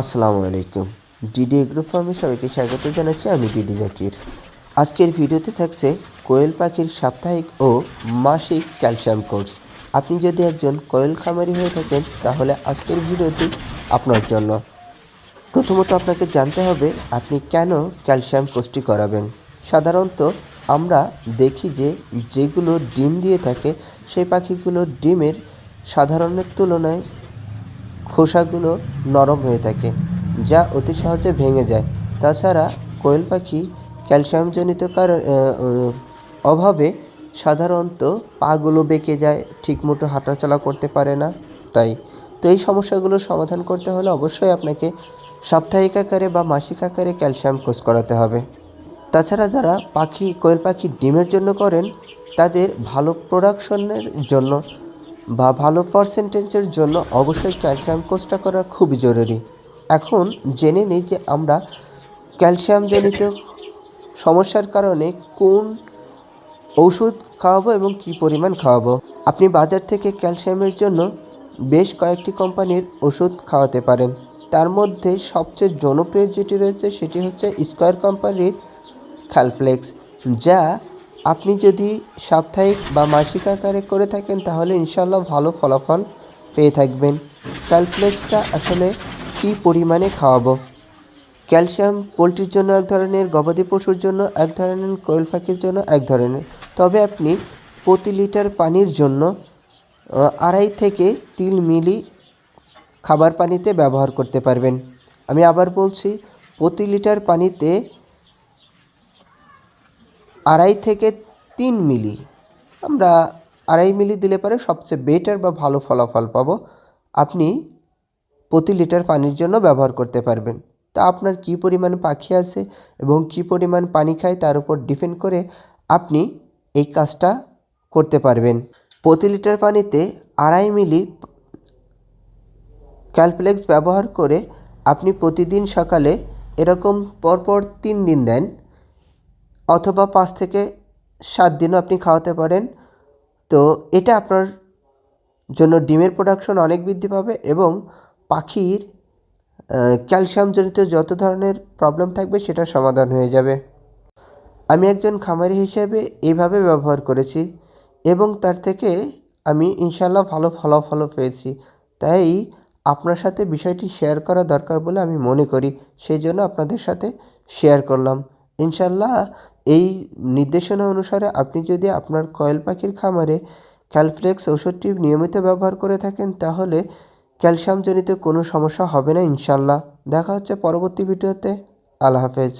আসসালামু আলাইকুম। DD agro ফার্মে সবাইকে স্বাগত জানাচ্ছি, আমি ডিডি জাকির। আজকের ভিডিওতে থাকছে কোয়েল পাখির সাপ্তাহিক ও মাসিক ক্যালসিয়াম কোর্স। আপনি যদি একজন কোয়েল খামারি হয়ে থাকেন, তাহলে আজকের ভিডিওটি আপনার জন্য। প্রথমত আপনাকে জানতে হবে, আপনি কেন ক্যালসিয়াম কোর্সটি করাবেন? সাধারণত আমরা দেখি যে যেগুলো ডিম দিয়ে থাকে, সেই পাখিগুলোর ডিমের সাধারণের তুলনায় খোসাগুলো নরম হয়ে থাকে, যা অতি সহজে ভেঙে যায়। তাছাড়া কোয়েল পাখি ক্যালসিয়ামজনিত কারণ অভাবে সাধারণত পাগুলো বেঁকে যায়, ঠিকমতো হাঁটাচলা করতে পারে না। তাই, তো এই সমস্যাগুলোর সমাধান করতে হলে অবশ্যই আপনাকে সাপ্তাহিক আকারে বা মাসিক আকারে ক্যালসিয়াম কোর্স করাতে হবে। তাছাড়া যারা পাখি, কোয়েল পাখি ডিমের জন্য করেন, তাদের ভালো প্রোডাকশনের জন্য বা ভালো পার্সেন্টেজের জন্য অবশ্যই ক্যালসিয়াম কোর্সটা করা খুবই জরুরি। এখন জেনে নিই যে আমরা ক্যালসিয়ামজনিত সমস্যার কারণে কোন ওষুধ খাওয়াবো এবং কী পরিমাণ খাওয়াবো। আপনি বাজার থেকে ক্যালসিয়ামের জন্য বেশ কয়েকটি কোম্পানির ওষুধ খাওয়াতে পারেন। তার মধ্যে সবচেয়ে জনপ্রিয় যেটি রয়েছে সেটি হচ্ছে স্কোয়ার কোম্পানির ক্যালপ্লেক্স যা আপনি যদি সাপ্তাহিক বা মাসিক আকারে করে থাকেন, তাহলে ইনশাল্লাহ ভালো ফলাফল পেয়ে থাকবেন। ক্যালপ্লেক্সটা আসলে কি পরিমাণে খাওয়াবো? ক্যালসিয়াম, পোলট্রির জন্য এক ধরনের, গবাদি পশুর জন্য এক ধরনের, কোয়েল পাখির জন্য এক ধরনের। তবে আপনি প্রতি লিটার পানির জন্য আড়াই থেকে তিন মিলি খাবার পানিতে ব্যবহার করতে পারবেন। আমি আবার বলছি, প্রতি লিটার পানিতে আড়াই থেকে তিন মিলি। আমরা আড়াই মিলি দিলে পরে সবচেয়ে বেটার বা ভালো ফলাফল পাবো। আপনি প্রতি লিটার পানির জন্য ব্যবহার করতে পারবেন। তা আপনার কী পরিমাণ পাখি আছে এবং কী পরিমাণ পানি খায় তার উপর ডিপেন্ড করে আপনি এই কাজটা করতে পারবেন। প্রতি লিটার পানিতে আড়াই মিলি ক্যালপ্লেক্স ব্যবহার করে আপনি প্রতিদিন সকালে এরকম পরপর তিন দিন দেন। অথবা পাঁচ থেকে সাত দিনও আপনি খাওয়াতে পারেন। তো এটা আপনার জন্য ডিমের প্রোডাকশন অনেক বৃদ্ধি পাবে এবং পাখির ক্যালসিয়ামজনিত যত ধরনের প্রবলেম থাকবে সেটা সমাধান হয়ে যাবে। আমি একজন খামারি হিসেবে এইভাবে ব্যবহার করেছি এবং তার থেকে আমি ইনশাল্লাহ ভালো ফলাফলও পেয়েছি। তাই আপনার সাথে বিষয়টি শেয়ার করা দরকার বলে আমি মনে করি। সেই জন্য আপনাদের সাথে শেয়ার করলাম। ইনশাল্লাহ এই নির্দেশনা অনুসারে আপনি যদি আপনার কয়েল পাখির খামারে ক্যালফ্লেক্স ওষুধটি নিয়মিত ব্যবহার করে থাকেন, তাহলে ক্যালসিয়ামজনিত কোনো সমস্যা হবে না ইনশাল্লাহ দেখা হচ্ছে পরবর্তী ভিডিওতে। আল্লাহ হাফেজ।